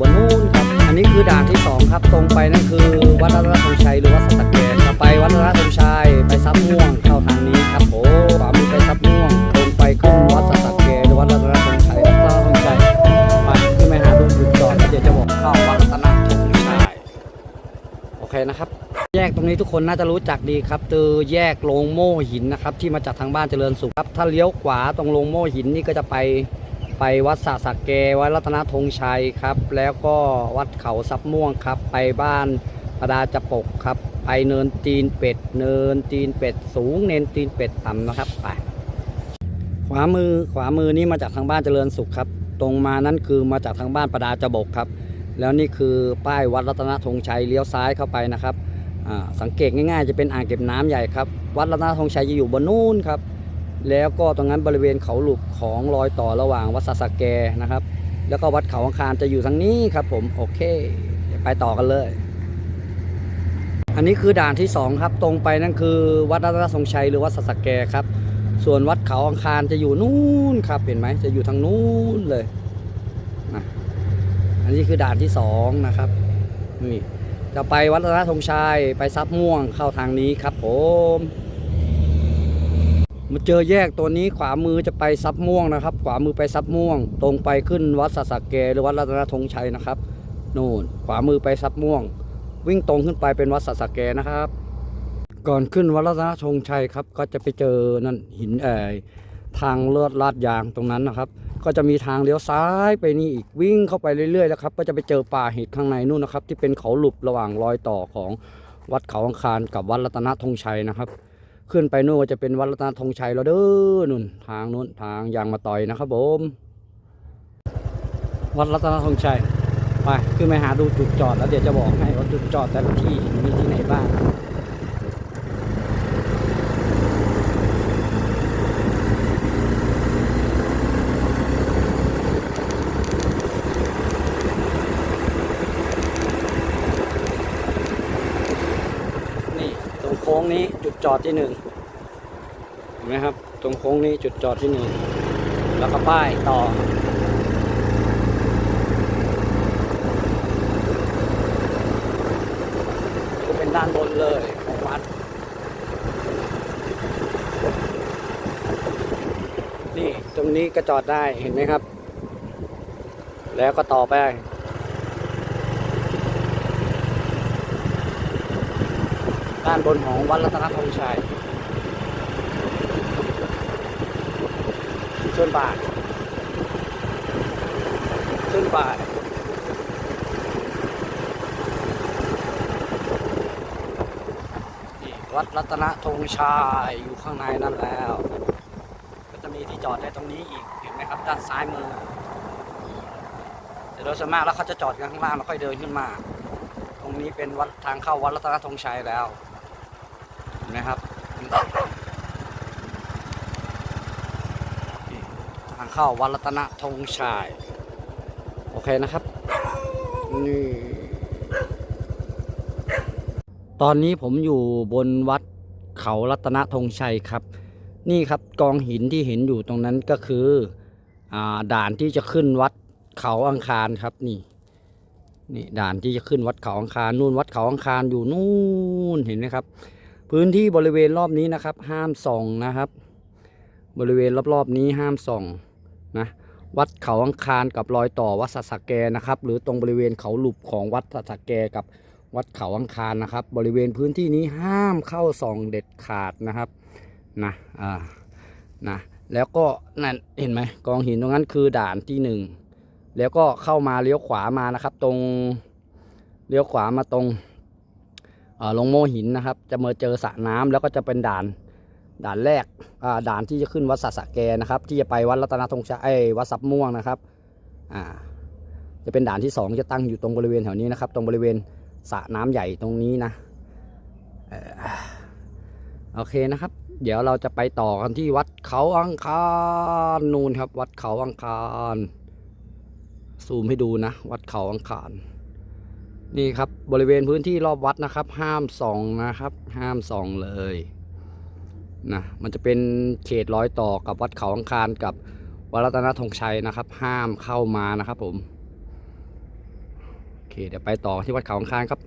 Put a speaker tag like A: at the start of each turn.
A: บนนู้นครับ อันนี้คือด่านที่สองครับ ตรงไปนั่นคือวัดรัตนธงชัยหรือวัดสัตแกนครับไปวัดรัตนธงชัยไปซับม่วงเข้าทางนี้ครับโอ้ขวามือไปซับม่วงตรงไปขึ้นวัดสัตแกนหรือวัดรัตนธงชัยรัตนธงชัยไปขึ้นไปหาดูจุดจอดแล้วเดี๋ยวจะบอกเข้าวัดรัตนธงชัยโอเคนะครับแยกตรงนี้ทุกคนน่าจะรู้จักดีครับคือแยกโรงโม่หินนะครับที่มาจากทางบ้านเจริญสุขครับถ้าเลี้ยวขวาตรงโรงโม่หินนี่ก็จะไป ไปวัดสะสักแกวัดรัตนธงชัยครับ แล้วก็วัดเขาซับม่วงครับ ไปบ้านประดาจะปกครับ ไปเนินตีนเป็ด เนินตีนเป็ดสูง เนินตีนเป็ดต่ำนะครับไปขวามือขวามือนี่มาจากทางบ้านเจริญสุขครับ ตรงมานั้นคือมาจากทางบ้านประดาจะบกครับ แล้วนี่คือป้ายวัดรัตนธงชัยเลี้ยวซ้ายเข้าไปนะครับสังเกตง่ายๆ จะเป็นอ่างเก็บน้ำใหญ่ครับ วัดรัตนธงชัยจะอยู่บนนู้นครับ แล้วก็ตรงนั้นบริเวณเขาหลุบของรอยต่อระหว่างวัดสะสะแกนะครับ แล้วก็วัดเขาอังคารจะอยู่ทางนี้ครับผมโอเค ไปต่อกันเลย อันนี้คือด่านที่สองครับ ตรงไปนั่นคือ วัดรัตนธงชัยหรือวัดสะสะแกครับ ส่วนวัดเขาอังคารจะอยู่นู้นครับเห็นไหมจะอยู่ทางนู้นเลยนะอันนี้คือด่านที่สองนะครับนี่จะไปวัดรัตนธงชัยไปซับม่วงเข้าทางนี้ครับผม มาเจอแยกตัวนี้ขวามือจะไปซับม่วงนะครับ ขวามือไปซับม่วง ตรงไปขึ้นวัดสัสสะเกหรือวัดรัตนธงชัยนะครับนู่นขวามือไปซับม่วง วิ่งตรงขึ้นไปเป็นวัดสัสสะเกนะครับ ก่อนขึ้นวัดรัตนธงชัยครับ ก็จะไปเจอนั่นหินเอ่ทางเลือดลาดยางตรงนั้นนะครับ ก็จะมีทางเลี้ยวซ้ายไปนี่อีกวิ่งเข้าไปเรื่อยๆแล้วครับ ก็จะไปเจอป่าเห็ดข้างในนู่นนะครับ ที่เป็นเขาหลุบระหว่างรอยต่อของวัดเขาอังคารกับวัดรัตนธงชัยนะครับ ขึ้นไปนู่นก็จะเป็นวัดรัตนธงชัยแล้วเด้อนู่นทางนู่นทางยางมาต่อยนะครับผมวัดรัตนธงชัยไปขึ้นไปหาดูจุดจอดแล้วเดี๋ยวจะบอกให้ว่าจุดจอดแต่ละที่มีที่ไหนบ้าง นี่ตรงโค้งนี้จุดจอดที่หนึ่งเห็นไหมครับ ตรงโค้งนี้จุดจอดที่หนึ่งแล้วก็ป้ายต่อเป็นด้านบนเลยของวัด นี่ตรงนี้ก็จอดได้เห็นไหมครับ แล้วก็ต่อไป ด้านบนของวัดรัตนธงชัยขึ้นบ่ายขึ้นบ่ายวัดรัตนธงชัยอยู่ข้างในนั่นแล้ว ก็จะมีที่จอดได้ตรงนี้อีกเห็นไหมครับด้านซ้ายมือแต่โดยส่วนมากแล้วเขาจะจอดกันข้างล่างแล้วค่อยเดินขึ้นมา นี้เป็นวัดทางเข้าวัดรัตนธงชัยแล้วนไหมครับทางเข้าวัดรัตนธงชัยโอเคนะครับนี่ตอนนี้ผมอยู่บนวัดเขารัตนธงชัยครับ นี่ครับกองหินที่เห็นอยู่ตรงนั้นก็คืออด่านที่จะขึ้นวัดเขาอังคารครับนี่ นี่ด่านที่จะขึ้นวัดเขาอังคารนู่นวัดเขาอังคารอยู่นู่นเห็นไหมครับ พื้นที่บริเวณรอบนี้นะครับ ห้ามส่องนะครับ บริเวณรอบๆนี้ห้ามส่องนะวัดเขาอังคารกับรอยต่อวัดสัสะแกนะครับ หรือตรงบริเวณเขาหลุบของวัดสัสสะแกกับวัดเขาอังคารนะครับ บริเวณพื้นที่นี้ห้ามเข้าส่องเด็ดขาดนะครับนะอ่านะแล้วก็นั่นเห็นไหมกองหินตรงนั้นคือด่านที่หนึ่ง แล้วก็เข้ามาเลี้ยวขวามานะครับ ตรงเลี้ยวขวามาตรงลงโมหินนะครับ จะมาเจอสระน้ำแล้วก็จะเป็นด่านด่านแรกด่านที่จะขึ้นวัดสระสะแกนะครับ ที่จะไปวัดรัตนธงชัยเอ้ยวัดซับม่วงนะครับจะเป็นด่านที่สองจะตั้งอยู่ตรงบริเวณแถวนี้นะครับ ตรงบริเวณสระน้ำใหญ่ตรงนี้นะโอเคนะครับ เดี๋ยวเราจะไปต่อกันที่วัดเขาอังคารนูนครับ วัดเขาอังคาร ซูมให้ดูนะ วัดเขาอังคาร นี่ครับบริเวณพื้นที่รอบวัดนะครับ ห้ามส่องนะครับ ห้ามส่องเลยนะมันจะเป็นเขตร้อยต่อกับวัดเขาอังคารกับวัดรัตนธงชัยนะครับ ห้ามเข้ามานะครับผมโอเคเดี๋ยวไปต่อที่วัดเขาอังคารครับ